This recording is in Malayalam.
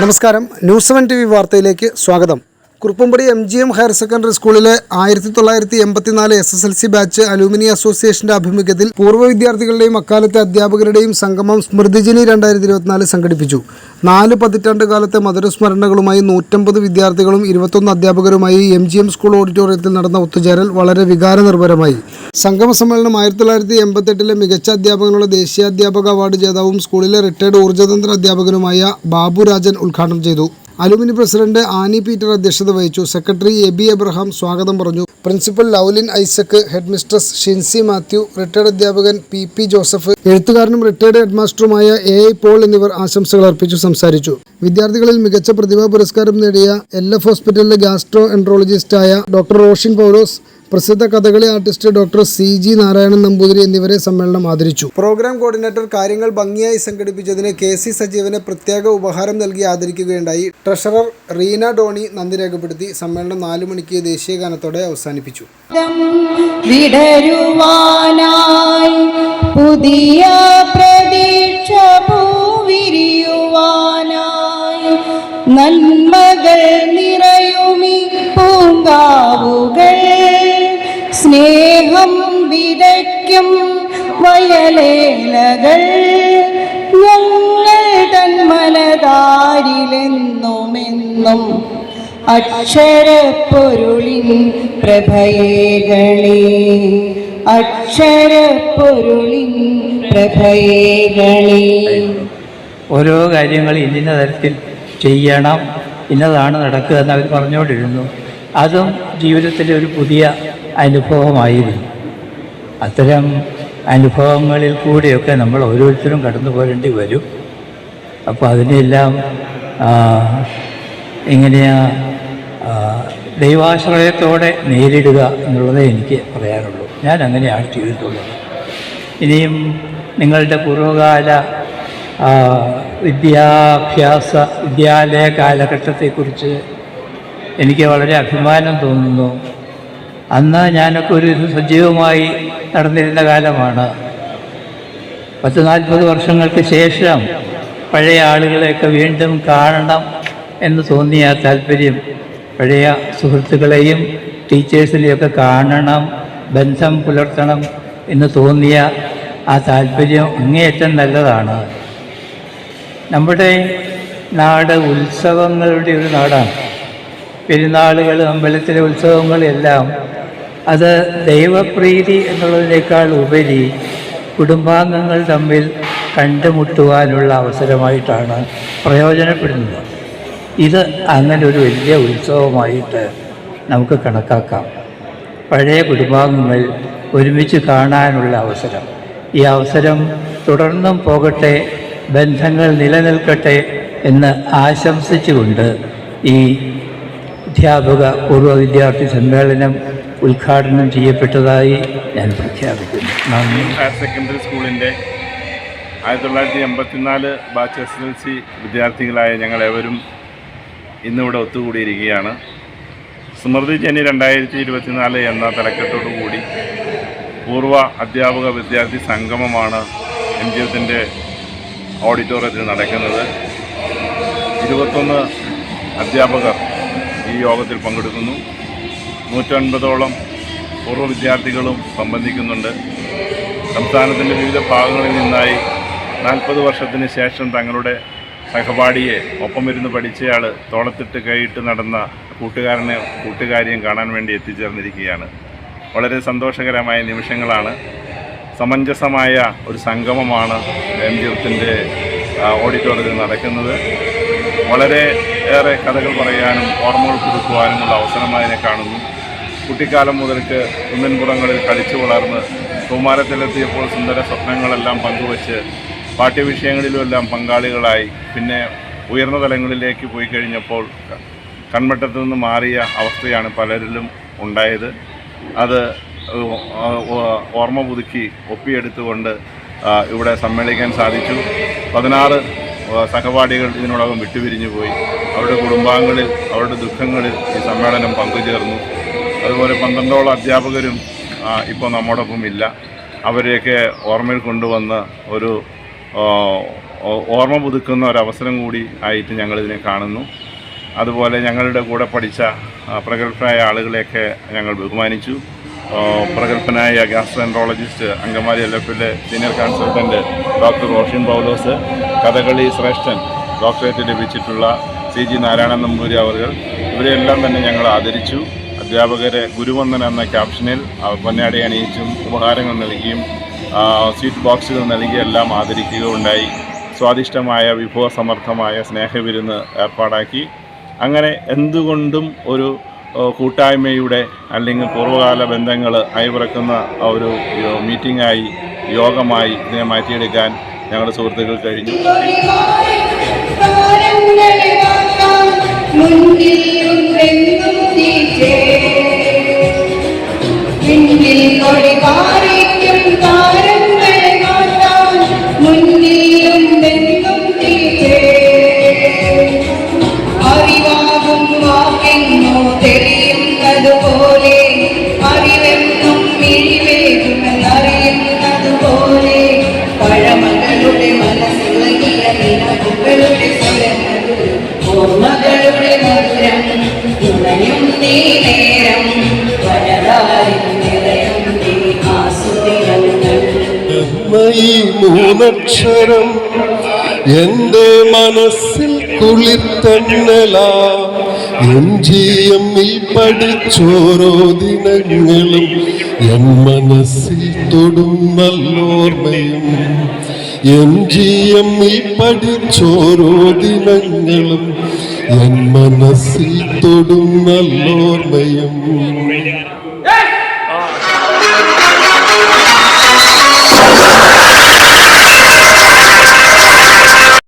നമസ്കാരം. ന്യൂസ് സെവൻ ടി വി വാർത്തയിലേക്ക് സ്വാഗതം. Kuruppampady M G M higher secondary സ്കൂളിലെ ആയിരത്തി തൊള്ളായിരത്തി എൺപത്തിനാല് S S L C batch alumni അസോസിയേഷന്റെ ആഭിമുഖ്യത്തിൽ പൂർവ വിദ്യാർത്ഥികളുടെയും അക്കാലത്തെ അധ്യാപകരുടെയും സംഗമം സ്മൃതിജനി രണ്ടായിരത്തി ഇരുപത്തിനാല് സംഘടിപ്പിച്ചു. നാല് പതിറ്റാണ്ട് കാലത്തെ മധുരസ്മരണകളുമായി നൂറ്റമ്പത് വിദ്യാർത്ഥികളും ഇരുപത്തൊന്ന് അധ്യാപകരുമായി എം ജി എം സ്കൂൾ ഓഡിറ്റോറിയത്തിൽ നടന്ന ഒത്തുചേരൽ വളരെ വികാരനിർഭരമായി. സംഗമ സമ്മേളനം ആയിരത്തി തൊള്ളായിരത്തി എൺപത്തെട്ടിലെ മികച്ച അധ്യാപകനുള്ള ദേശീയ അധ്യാപക അവാർഡ് ജേതാവും സ്കൂളിലെ റിട്ടയർഡ് ഊർജതന്ത്ര അധ്യാപകനുമായ ബാബു രാജൻ ഉദ്ഘാടനം ചെയ്തു. അലുമിനി പ്രസിഡന്റ് ആനി പീറ്റർ അധ്യക്ഷത വഹിച്ചു. സെക്രട്ടറി എബി എബ്രഹാം സ്വാഗതം പറഞ്ഞു. Principal Loveline Isaac head mistress Shincy Mathew retired അധ്യാപകൻ പി പി ജോസഫ് എഴുത്തുകാരനും റിട്ടയർഡ് ഹെഡ്മാസ്റ്ററുമായ എ ഐ പോൾ എന്നിവർ ആശംസകൾ അർപ്പിച്ചു സംസാരിച്ചു. വിദ്യാർത്ഥികളിൽ മികച്ച പ്രതിഭാ പുരസ്കാരം നേടിയ എൽ എഫ് ഹോസ്പിറ്റലിലെ ഗാസ്ട്രോ എൻട്രോളജിസ്റ്റായ ഡോക്ടർ റോഷിൻ പൗലോസ് പ്രസിദ്ധ Kathakali artist doctor C G Narayanan Namboothiri എന്നിവരെ സമ്മേളനം ആദരിച്ചു. പ്രോഗ്രാം കോർഡിനേറ്റർ കാര്യങ്ങൾ ഭംഗിയായി സംഘടിപ്പിച്ചതിന് കെ സി സജീവന് പ്രത്യേക ഉപഹാരം നൽകി ആദരിക്കുകയുണ്ടായി. ട്രഷറർ റീന ഡോണി നന്ദി രേഖപ്പെടുത്തി സമ്മേളനം നാലു മണിക്ക് ദേശീയ ഗാനത്തോടെ അവസാനിപ്പിച്ചു പുതിയ പ്രതീക്ഷ നന്മകൾ സ്നേഹം വിതയ്ക്കും വയലേലകൾ. ഞങ്ങൾ തന്മലതാരിലെന്നുമെന്നും അക്ഷരപ്പൊരുളിൻ പ്രഭയേകളെ. അക്ഷരപ്പൊരുളിൻ പ്രഭയേകളെ. ഓരോ കാര്യങ്ങൾ ഇന്ന തരത്തിൽ ചെയ്യണം ഇന്നതാണ് നടക്കുക എന്ന് അവർ പറഞ്ഞുകൊണ്ടിരുന്നു. അതും ജീവിതത്തിലെ ഒരു പുതിയ അനുഭവമായിരുന്നു. അത്തരം അനുഭവങ്ങളിൽ കൂടിയൊക്കെ നമ്മൾ ഓരോരുത്തരും കടന്നു പോരേണ്ടി വരും. അപ്പോൾ അതിനെല്ലാം എങ്ങനെയാ ദൈവാശ്രയത്തോടെ നേരിടുക എന്നുള്ളതേ എനിക്ക് പറയാനുള്ളൂ. ഞാൻ അങ്ങനെയാണ് ചെയ്തിട്ടുള്ളത്. ഇനിയും നിങ്ങളുടെ പൂർവകാല വിദ്യാഭ്യാസ വിദ്യാലയ കാലഘട്ടത്തെക്കുറിച്ച് എനിക്ക് വളരെ അഭിമാനം തോന്നുന്നു. അന്ന് ഞാനൊക്കെ ഒരു സജീവമായി നടന്നിരുന്ന കാലമാണ്. പത്ത് നാൽപ്പത് വർഷങ്ങൾക്ക് ശേഷം പഴയ ആളുകളെയൊക്കെ വീണ്ടും കാണണം എന്ന് തോന്നിയ താല്പര്യം പഴയ സുഹൃത്തുക്കളെയും ടീച്ചേഴ്സിനെയൊക്കെ കാണണം ബന്ധം പുലർത്തണം എന്ന് തോന്നിയ ആ താല്പര്യം അങ്ങേയറ്റം നല്ലതാണ്. നമ്മുടെ നാട് ഉത്സവങ്ങളുടെ ഒരു നാടാണ്. പെരുന്നാളുകൾ അമ്പലത്തിലെ ഉത്സവങ്ങളെല്ലാം അത് ദൈവപ്രീതി എന്നുള്ളതിനേക്കാൾ ഉപരി കുടുംബാംഗങ്ങൾ തമ്മിൽ കണ്ടുമുട്ടുവാനുള്ള അവസരമായിട്ടാണ് പ്രയോജനപ്പെടുന്നത്. ഇത് അങ്ങനെ ഒരു വലിയ ഉത്സവമായിട്ട് നമുക്ക് കണക്കാക്കാം. പഴയ കുടുംബാംഗങ്ങൾ ഒരുമിച്ച് കാണാനുള്ള അവസരം. ഈ അവസരം തുടർന്നും പോകട്ടെ ബന്ധങ്ങൾ നിലനിൽക്കട്ടെ എന്ന് ആശംസിച്ചുകൊണ്ട് ഈ അധ്യാപക പൂർവ വിദ്യാർത്ഥി സമ്മേളനം ഉദ്ഘാടനം ചെയ്യപ്പെട്ടതായി ഞാൻ പ്രഖ്യാപിക്കുന്നു. നന്ദി. ഹയർ സെക്കൻഡറി സ്കൂളിന്റെ ആയിരത്തി തൊള്ളായിരത്തി എൺപത്തിനാല് ബാച്ച് എസ് എൽ സി വിദ്യാർത്ഥികളായ ഞങ്ങളെവരും ഇന്നിവിടെ ഒത്തുകൂടിയിരിക്കുകയാണ്. സ്മൃതി ജനി രണ്ടായിരത്തി ഇരുപത്തിനാല് എന്ന തലക്കെട്ടോടു കൂടി പൂർവ അധ്യാപക വിദ്യാർത്ഥി സംഗമമാണ് എം ജി എഫിന്റെ ഓഡിറ്റോറിയത്തിൽ നടക്കുന്നത്. ഇരുപത്തൊന്ന് അധ്യാപകർ ഈ യോഗത്തിൽ പങ്കെടുക്കുന്നു. നൂറ്റൻപതോളം പൂർവ വിദ്യാർത്ഥികളും സംബന്ധിക്കുന്നുണ്ട്. സംസ്ഥാനത്തിന്റെ വിവിധ ഭാഗങ്ങളിൽ നിന്നായി നാൽപ്പത് വർഷത്തിന് ശേഷം തങ്ങളുടെ സഹപാഠിയെ ഒപ്പം ഇരുന്ന് പഠിച്ചയാൾ തോളത്തിട്ട് കൈയിട്ട് നടന്ന കൂട്ടുകാരനെ കൂട്ടുകാരിയും കാണാൻ വേണ്ടി എത്തിച്ചേർന്നിരിക്കുകയാണ്. വളരെ സന്തോഷകരമായ നിമിഷങ്ങളാണ്. സമഞ്ജസമായ ഒരു സംഗമമാണ് എം ജി എഫിന്റെ ഓഡിറ്റോറിയത്തിൽ നടക്കുന്നത്. വളരെ ഏറെ കഥകൾ പറയാനും ഓർമ്മകൾ പുതുക്കുവാനുമുള്ള അവസരമായി കാണുന്നു. കുട്ടിക്കാലം മുതൽക്ക് കുന്നൻപുറങ്ങളിൽ കളിച്ചു വളർന്ന് കൗമാരത്തിലെത്തിയപ്പോൾ സുന്ദര സ്വപ്നങ്ങളെല്ലാം പങ്കുവച്ച് പാഠ്യവിഷയങ്ങളിലുമെല്ലാം പങ്കാളികളായി. പിന്നെ ഉയർന്ന തലങ്ങളിലേക്ക് പോയി കഴിഞ്ഞപ്പോൾ കൺമട്ടത്തു നിന്ന് മാറിയ അവസ്ഥയാണ് പലരിലും ഉണ്ടായത്. അത് ഓർമ്മ പുതുക്കി ഒപ്പിയെടുത്തുകൊണ്ട് ഇവിടെ സമ്മേളിക്കാൻ സാധിച്ചു. പതിനാറ് സഹപാഠികൾ ഇതിനോടകം വിട്ടുപിരിഞ്ഞു പോയി. അവരുടെ കുടുംബാംഗങ്ങളിൽ അവരുടെ ദുഃഖങ്ങളിൽ ഈ സമ്മേളനം പങ്കുചേർന്നു. അതുപോലെ പന്ത്രണ്ടോളം അധ്യാപകരും ഇപ്പോൾ നമ്മോടൊപ്പം ഇല്ല. അവരെയൊക്കെ ഓർമ്മയിൽ കൊണ്ടുവന്ന് ഒരു ഓർമ്മ പുതുക്കുന്ന ഒരവസരം കൂടി ആയിട്ട് ഞങ്ങളിതിനെ കാണുന്നു. അതുപോലെ ഞങ്ങളുടെ കൂടെ പഠിച്ച പ്രഗത്ഭരായ ആളുകളെയൊക്കെ ഞങ്ങൾ ബഹുമാനിച്ചു. പ്രഗത്ഭനായ gastroenterologist Angamaly L senior consultant doctor Roshin Paulose Kathakali ശ്രേഷ്ഠൻ ഡോക്ടറേറ്റ് ലഭിച്ചിട്ടുള്ള സി ജി നാരായണൻ നമ്പൂരി അവർ ഇവരെല്ലാം തന്നെ ഞങ്ങൾ ആദരിച്ചു. അധ്യാപകരെ ഗുരുവന്ദൻ എന്ന ക്യാപ്ഷനിൽ പൊന്നാടി അണിയിച്ചും ഉപഹാരങ്ങൾ നൽകിയും സ്വീറ്റ് ബോക്സുകൾ നൽകി എല്ലാം ആദരിക്കുകയുണ്ടായി. സ്വാദിഷ്ടമായ വിഭവസമർത്ഥമായ സ്നേഹവിരുന്ന് ഏർപ്പാടാക്കി. അങ്ങനെ എന്തുകൊണ്ടും ഒരു കൂട്ടായ്മയുടെ അല്ലെങ്കിൽ പൂർവകാല ബന്ധങ്ങൾ അയവിറക്കുന്ന ഒരു മീറ്റിംഗായി യോഗമായി ഇതിനെ മാറ്റിയെടുക്കാൻ ഞങ്ങളുടെ സുഹൃത്തുക്കൾ കഴിഞ്ഞു. മുൻപിലുണ്ടെന്നും മൂന്നക്ഷരം എന്റെ മനസ്സിൽ കുളിർത്തന്നല. എം ജി ഈ പഠിച്ചോരോ ദിനങ്ങളും എൻ മനസ്സിൽ തൊടും നല്ലോർമ്മയും എം ജി എം ഈ പഠിച്ചോരോ ദിനങ്ങളും എൻ മനസ്സിൽ തൊടും നല്ലോർമ്മയും